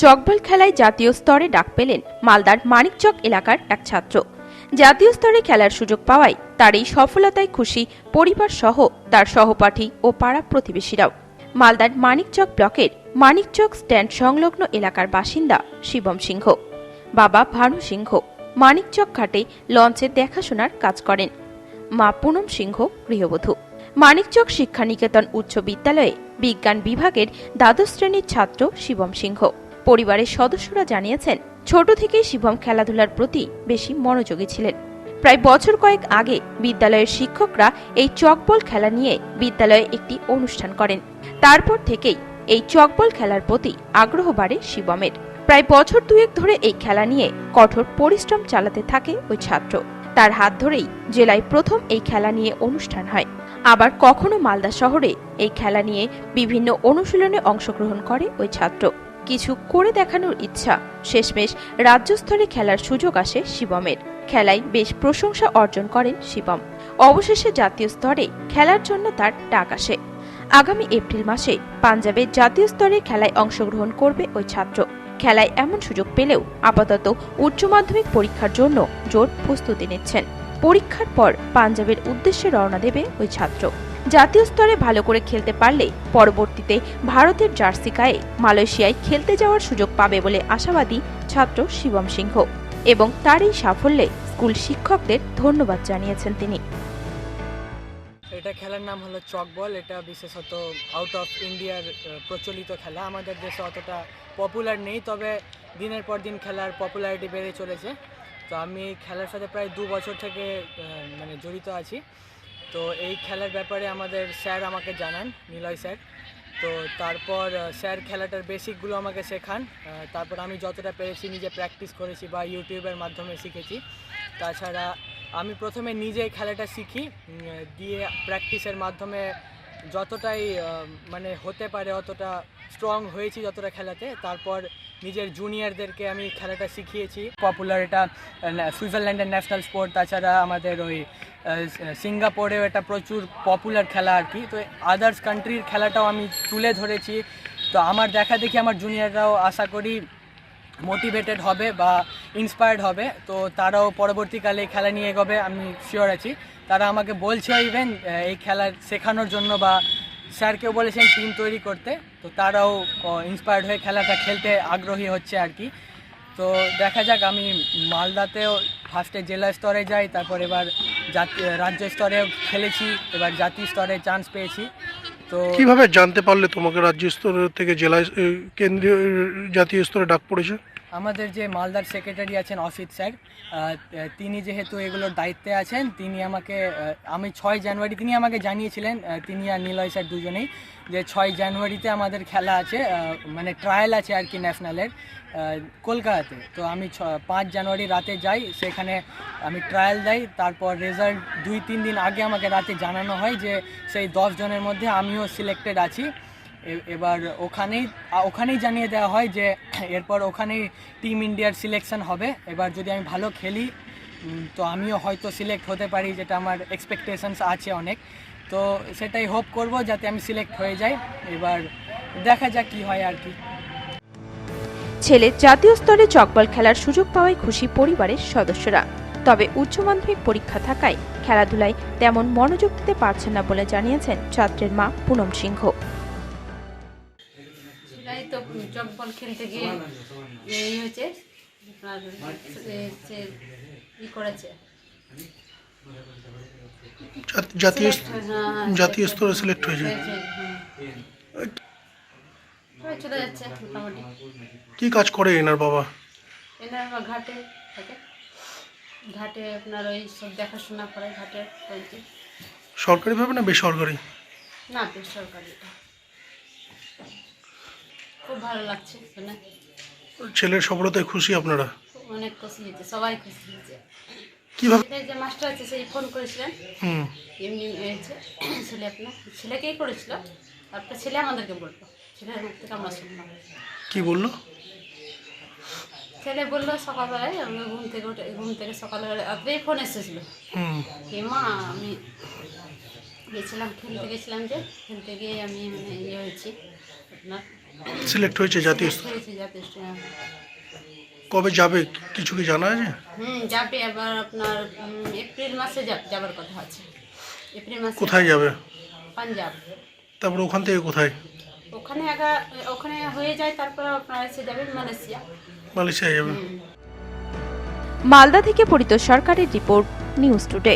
চকবল খেলায় জাতীয় স্তরে ডাক পেলেন মালদার মানিকচক এলাকার এক ছাত্র। জাতীয় স্তরে খেলার সুযোগ পাওয়ায় তার এই সফলতায় খুশি পরিবার সহ তার সহপাঠী ও পাড়া প্রতিবেশীরাও। মালদার মানিকচক ব্লকের মানিকচক স্ট্যান্ড সংলগ্ন এলাকার বাসিন্দা শিবম সিংহ। বাবা ভানু সিংহ মানিকচক ঘাটে লঞ্চে দেখাশোনার কাজ করেন। মা পুনম সিংহ গৃহবধূ। মানিকচক শিক্ষানিকেতন উচ্চ বিদ্যালয়ে বিজ্ঞান বিভাগের দ্বাদশ শ্রেণির ছাত্র শিবম সিংহ। পরিবারের সদস্যরা জানিয়েছেন, ছোট থেকেই শিবম খেলাধুলার প্রতি বেশি মনোযোগী ছিলেন। প্রায় বছর কয়েক আগে বিদ্যালয়ের শিক্ষকরা এই চকবল খেলা নিয়ে বিদ্যালয়ে একটি অনুষ্ঠান করেন। তারপর থেকেই এই চকবল খেলার প্রতি আগ্রহ বাড়ে শিবমের। প্রায় বছর দুয়েক ধরে এই খেলা নিয়ে কঠোর পরিশ্রম চালাতে থাকে ওই ছাত্র। তার হাত ধরেই জেলায় প্রথম এই খেলা নিয়ে অনুষ্ঠান হয়। আবার কখনো মালদা শহরে এই খেলা নিয়ে বিভিন্ন অনুশীলনে অংশগ্রহণ করে ওই ছাত্র। কিছু করে দেখানোর ইচ্ছা। শেষমেশ রাজ্য স্তরে খেলার সুযোগ আসে শিবমের। খেলায় বেশ প্রশংসা অর্জন করেন শিবম। অবশেষে জাতীয় স্তরে খেলার জন্য তার ডাক আসে। আগামী এপ্রিল মাসে পাঞ্জাবের জাতীয় স্তরে খেলায় অংশগ্রহণ করবে ওই ছাত্র। খেলায় এমন সুযোগ পেলেও আপাতত উচ্চ মাধ্যমিক পরীক্ষার জন্য জোর প্রস্তুতি নিচ্ছেন। পরীক্ষার পর পাঞ্জাবের উদ্দেশ্যে রওনা দেবে ওই ছাত্র। জাতীয় স্তরে ভালো করে খেলতে পারলে পরবর্তীতে ভারতের জার্সি গায়ে মালয়েশিয়ায় খেলতে যাওয়ার সুযোগ পাবে বলে আশাবাদী ছাত্র শিবম সিংহ। এবং তার এই সাফল্যে স্কুল শিক্ষকদের ধন্যবাদ জানিয়েছেন তিনি। এটা খেলার নাম হলো চকবল এটা বিশেষত আউট অফ ইন্ডিয়ার প্রচলিত খেলা। আমাদের দেশে অতটা পপুলার নেই, তবে দিনের পর দিন খেলার পপুলারিটি বেড়ে চলেছে। তো আমি খেলার সাথে প্রায় দু বছর থেকে মানে জড়িত আছি। তো এই খেলার ব্যাপারে আমাদের স্যার আমাকে জানান, নিলয় স্যার। তো তারপর স্যার খেলাটার বেসিকগুলো আমাকে শেখান। তারপর আমি যতটা পেরেছি নিজে প্র্যাকটিস করেছি বা ইউটিউবের মাধ্যমে শিখেছি। তাছাড়া আমি প্রথমে নিজে খেলাটা শিখি দিয়ে প্র্যাকটিসের মাধ্যমে যতটাই মানে হতে পারে অতটা স্ট্রং হয়েছি যতটা খেলাতে, তারপর নিজের জুনিয়রদেরকে আমি খেলাটা শিখিয়েছি। পপুলার এটা সুইজারল্যান্ডের ন্যাশনাল স্পোর্ট তাছাড়া আমাদের ওই সিঙ্গাপুরেও এটা প্রচুর পপুলার খেলা আর কি। তো আদার্স কান্ট্রির খেলাটাও আমি তুলে ধরেছি। তো আমার দেখা দেখি আমার জুনিয়ররাও আশা করি মোটিভেটেড হবে বা ইন্সপায়ার্ড হবে, তো তারাও পরবর্তীকালে এই খেলা নিয়ে এগোবে, আমি শিওর আছি। তারা আমাকে বলছে ইভেন এই খেলা শেখানোর জন্য বা স্যারকেও বলেছেন টিম তৈরি করতে, তো তারাও ইন্সপায়ার্ড হয়ে খেলাটা খেলতে আগ্রহী হচ্ছে আর কি। তো দেখা যাক, আমি মালদাতেও ফার্স্টে জেলা স্তরে যাই, তারপর এবার জাতীয় রাজ্য স্তরেও খেলেছি, এবার জাতীয় স্তরে চান্স পেয়েছি। কীভাবে জানতে পারলে তোমাকে রাজ্য স্তর থেকে জেলা কেন্দ্রীয় জাতীয় স্তরে ডাক পড়েছে? আমাদের যে মালদার সেক্রেটারি আছেন অসিত স্যার তিনি যেহেতু এগুলোর দায়িত্বে আছেন, তিনি আমাকে আমি ছয় জানুয়ারি, তিনি আমাকে জানিয়েছিলেন তিনি আর নিলয় স্যার দুজনেই, যে ছয় জানুয়ারিতে আমাদের খেলা আছে মানে ট্রায়াল আছে আর কি ন্যাশনালের কলকাতাতে। তো আমি ছ, পাঁচ জানুয়ারি রাতে যাই, সেখানে আমি ট্রায়াল দেই, তারপর রেজাল্ট দুই, তিন দিন আগে আমাকে রাতে জানানো হয় যে সেই দশ জনের মধ্যে আমিও সিলেক্টেড আছি। এবার ওখানেই ওখানেই জানিয়ে দেওয়া হয় যে এরপর ওখানেই টিম ইন্ডিয়ার সিলেকশন হবে। এবার যদি আমি ভালো খেলি তো আমিও হয়তো সিলেক্ট হতে পারি, যেটা আমার এক্সপেকটেশনস আছে অনেক। তো সেটাই হোপ করব যাতে আমি সিলেক্ট হয়ে যাই। এবার দেখা যাক কী হয় আর কি। ছেলে জাতীয় স্তরে চকবল খেলার সুযোগ পাওয়ায় খুশি পরিবারের সদস্যরা। তবে উচ্চ মাধ্যমিক পরীক্ষা থাকায় খেলাধুলায় তেমন মনোযোগ দিতে পারছেন না বলে জানিয়েছেন ছাত্রের মা পুনম সিংহ। তো জগবল খেলতে গিয়ে এই হয়েছে ই করেছে। জাত- জাতীয় Select হয়ে- হ্যাঁ, হ্যাঁ, জাতীয় স্তরে সিলেক্ট হয়েছে হয়েছে, চলে যাচ্ছে মোটামুটি। কি কাজ করে এনার বাবা? এনার আবার ঘাটে থাকে। ঘাটে আপনার ওই সব দেখাশোনা করে ঘাটে সরকারিভাবে না বেসরকারি? না বেসরকারি। খুব ভালো লাগছে শুনে। ছেলের সফলতায় খুশি আপনারা? অনেক খুশি হয়েছে সবাই খুশি হয়েছে। কীভাবে? যে মাস্টার আছে সেই ফোন করেছিলেন। হুম। এমনি হয়েছে ছেলে আপনার ছেলেকেই করেছিল তারপরে ছেলে আমাদেরকে বলল ছেলের মুখ থেকে আমরা শুনলাম কি বলল? ছেলে বলল সকালবেলায় আমি ঘুম থেকে উঠে ঘুম থেকে সকালবেলা ফোন এসেছিল। মা আমি গেছিলাম খেলতে গেছিলাম যে খেলতে গিয়ে আমি মানে ইয়ে হয়েছি আপনার। সিলেক্ট হয়েছে জাতীয়। কবে যাবে কিছু কি জানা আছে? হুম যাবে আবার আপনার এপ্রিল মাসে যাবার কথা আছে। এপ্রিল মাসে কোথায় যাবে? পাঞ্জাব। তারপরে ওখান থেকে কোথায়? ওখানে আগা ওখানে হয়ে যায় তারপর আপনার এসে যাবে মালয়েশিয়া। মালয়েশিয়া যাবে। মালদা থেকে পরিত সরকারের রিপোর্ট নিউজ টুডে।